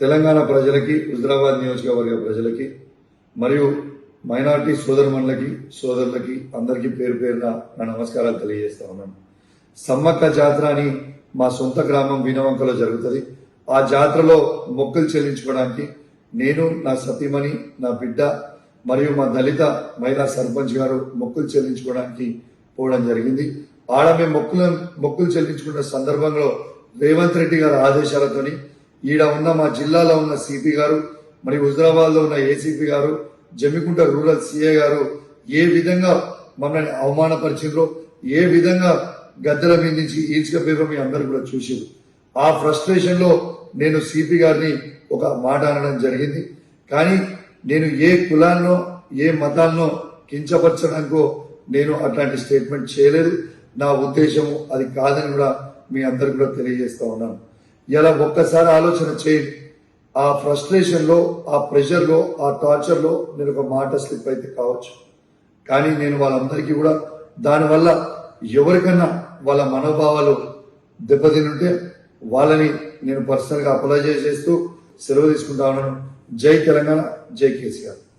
తెలంగాణ ప్రజలకి హుజరాబాద్ నియోజకవర్గ ప్రజలకి మరియు మైనార్టీ సోదరుమణులకి సోదరులకి అందరికీ పేరు పేరున నా నమస్కారాలు తెలియజేస్తా ఉన్నాను. సమ్మక్క జాతర అని మా సొంత గ్రామం వినవంకలో జరుగుతుంది. ఆ జాతరలో మొక్కులు చెల్లించుకోవడానికి నేను నా సతీమణి నా బిడ్డ మరియు మా దళిత మహిళా సర్పంచ్ గారు మొక్కులు చెల్లించుకోవడానికి పోవడం జరిగింది. ఆడ మేము మొక్కులను మొక్కులు చెల్లించుకున్న సందర్భంలో రేవంత్ రెడ్డి గారి ఆదేశాలతోని ఈడ ఉన్న మా జిల్లాలో ఉన్న సిపి గారు మరి హుజరాబాద్లో ఉన్న ఏసీపీ గారు జమ్మికుంట రూరల్ సిఏ గారు ఏ విధంగా మమ్మల్ని అవమానపరిచిండ్రో ఏ విధంగా గద్దెల మీద నుంచి ఈడ్చుకపోయారో మీ అందరు కూడా చూసారు ఆ ఫ్రస్ట్రేషన్లో నేను సిపి గారిని ఒక మాట అనడం జరిగింది. కానీ నేను ఏ కులాన్నో ఏ మతాన్నో కించపరచడానికో నేను అట్లాంటి స్టేట్మెంట్ చేయలేదు. నా ఉద్దేశము అది కాదని కూడా మీ అందరికి కూడా తెలియజేస్తా ఉన్నాను. ఇలా ఒక్కసారి ఆలోచన చేయండి. ఆ ఫ్రస్ట్రేషన్లో ఆ ప్రెషర్లో ఆ టార్చర్లో నేను ఒక మాట స్లిప్ అయితే కావచ్చు. కానీ నేను వాళ్ళందరికీ కూడా దానివల్ల ఎవరికన్నా వాళ్ళ మనోభావాలు దెబ్బతినుంటే వాళ్ళని నేను పర్సనల్గా అప్లై చేస్తూ సెలవు తీసుకుంటా ఉన్నాను. జై తెలంగాణ జై కేసీఆర్.